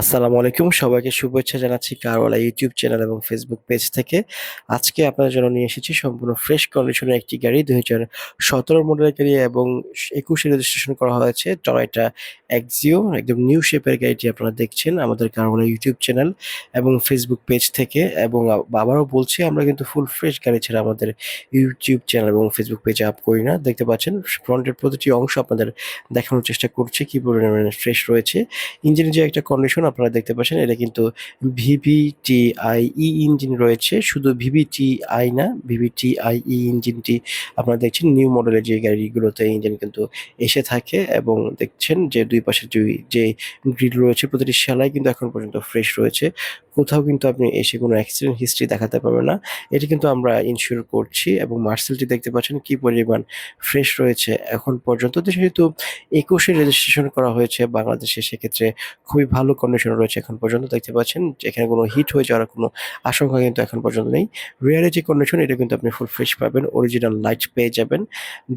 আসসালামু আলাইকুম। সবাইকে শুভেচ্ছা জানাচ্ছি কারওয়ালা ইউটিউব চ্যানেল এবং ফেসবুক পেজ থেকে। আজকে আপনাদের জন্য নিয়ে এসেছি সম্পূর্ণ ফ্রেশ কন্ডিশনের একটি গাড়ি। দুই হাজার সতেরো মডেলের গাড়ি এবং একুশে রেজিস্ট্রেশন করা হয়েছে টয়টা একজিও একদম নিউ শেপের গাড়িটি আপনারা দেখছেন আমাদের কারওয়ালা ইউটিউব চ্যানেল এবং ফেসবুক পেজ থেকে। এবং আবারও বলছি, আমরা কিন্তু ফুল ফ্রেশ গাড়ি ছাড়া আমাদের ইউটিউব চ্যানেল এবং ফেসবুক পেজে আপ করি না। দেখতে পাচ্ছেন ফ্রন্টের প্রতিটি অংশ আপনাদের দেখানোর চেষ্টা করছি, কি পরিমাণে ফ্রেশ রয়েছে। ইঞ্জিনের যে একটা কন্ডিশন আপনারা দেখতে পাচ্ছেন, এটা কিন্তু ভিভিটিআই ই ইঞ্জিন রয়েছে। শুধু ভিভিটিআই না ভিভিটিআই ই ইঞ্জিনটি আপনারা দেখছেন নিউ মডেলের যে গাড়িগুলোতে ইঞ্জিন কিন্তু এসে থাকে এবং দেখছেন যে দুই পাশে যে যে গ্রিল রয়েছে, প্রতিটি সেলাই কিন্তু এখন পর্যন্ত ফ্রেশ রয়েছে। কোথাও কিন্তু আপনি এসে কোনো অ্যাক্সিডেন্ট হিস্ট্রি দেখাতে পারবেন না। এটি কিন্তু আমরা ইনশিওর করছি এবং মার্সেলটি দেখতে পাচ্ছেন কি পরিমাণ ফ্রেশ রয়েছে এখন পর্যন্ত। যেহেতু একুশে রেজিস্ট্রেশন করা হয়েছে বাংলাদেশে, সেক্ষেত্রে খুবই ভালো কন্ডিশন রয়েছে এখন পর্যন্ত। দেখতে পাচ্ছেন যে এখানে কোনো হিট হয়ে যাওয়ার কোনো আশঙ্কা কিন্তু এখন পর্যন্ত নেই। রিয়ারে যে কন্ডিশন এটা কিন্তু আপনি ফুল ফ্রেশ পাবেন অরিজিনাল লাইট পেয়ে যাবেন।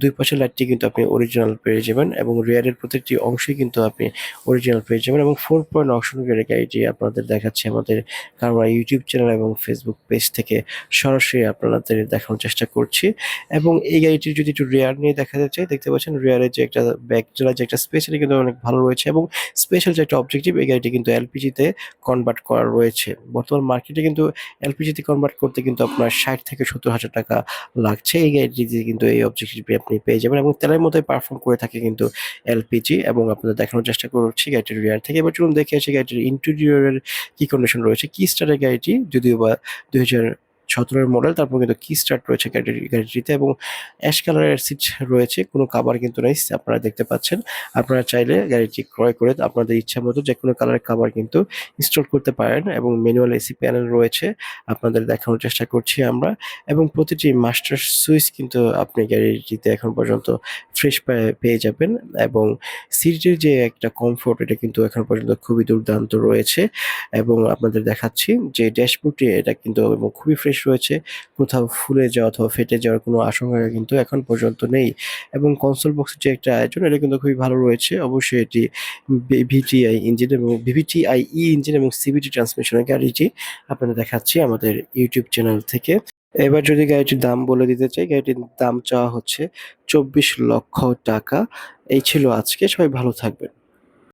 দুই পাশের লাইটটি কিন্তু আপনি অরিজিনাল পেয়ে যাবেন এবং রিয়ারের প্রত্যেকটি অংশই কিন্তু আপনি অরিজিনাল পেয়ে যাবেন এবং ফোর পয়েন্ট অপশন গাড়িটি আপনাদের দেখাচ্ছে আমাদের কারণ আমরা ইউটিউব চ্যানেল এবং ফেসবুক পেজ থেকে সরাসরি আপনাদের দেখানোর চেষ্টা করছি। এবং এই গাড়িটির যদি একটু রেয়ার নিয়ে দেখা যাচ্ছে দেখতে পাচ্ছেন রেয়ারের যে একটা ব্যাক চলার যে একটা এটা কিন্তু অনেক ভালো রয়েছে এবং স্পেশাল যে একটা অবজেক্টিভ এই গাড়িটি কিন্তু এলপিজিতে কনভার্ট করা রয়েছে। বর্তমান মার্কেটে কিন্তু এলপিজিতে কনভার্ট করতে কিন্তু আপনার ষাট থেকে সত্তর হাজার টাকা লাগছে। এই গাড়িটিতে কিন্তু এই অবজেক্টিভটি আপনি পেয়ে যাবেন এবং তেলের মতোই পারফর্ম করে থাকে কিন্তু এলপিজি এবং আপনাদের দেখানোর চেষ্টা করছি গাড়িটির রেয়ার থেকে। এবার চলুন দেখে আসি গাড়িটির ইন্টেরিয়রের কি কন্ডিশন রয়েছে। কি স্টারের গাড়িটি যদিও বা দুই হাজার সতেরোর মডেল, তারপর কিন্তু কি স্টার্ট রয়েছে গাড়িটিতে এবং অ্যাশ কালারের সিট রয়েছে, কোনো কাভার কিন্তু নেই, আপনারা দেখতে পাচ্ছেন। আপনারা চাইলে গাড়িটি ক্রয় করে আপনাদের ইচ্ছা মতো যে কোনো কালারের কাভার কিন্তু ইনস্টল করতে পারেন এবং ম্যানুয়াল এসি প্যানেল রয়েছে, আপনাদের দেখানোর চেষ্টা করছি আমরা। এবং প্রতিটি মাস্টার সুইচ কিন্তু আপনি গাড়িটিতে এখন পর্যন্ত ফ্রেশ পেয়ে যাবেন এবং সিটের যে একটা কমফোর্ট এটা কিন্তু এখন পর্যন্ত খুবই দুর্দান্ত রয়েছে। এবং আপনাদের দেখাচ্ছি যে ড্যাশবোর্ডটি এটা কিন্তু খুবই ফ্রেশ রয়েছে। কোথাও ফুলে যাওয়া অথবা ফেটে যাওয়ার কোনো আশঙ্কা কিন্তু এখন পর্যন্ত নেই এবং কনসোল বক্সের যে একটা আয়োজন, এটা কিন্তু খুবই ভালো রয়েছে। অবশ্যই এটি ভিটিআই ইঞ্জিন এবং ভিভিটিআই ই ইঞ্জিন এবং সিবিটি ট্রান্সমিশনের গাড়িটি আপনাদের দেখাচ্ছি আমাদের ইউটিউব চ্যানেল থেকে। এবার যদি গাড়িটির দাম বলে দিতে চাই, গাড়িটির দাম চাওয়া হচ্ছে চব্বিশ লক্ষ টাকা। এই ছিল আজকে, সবাই ভালো থাকবেন।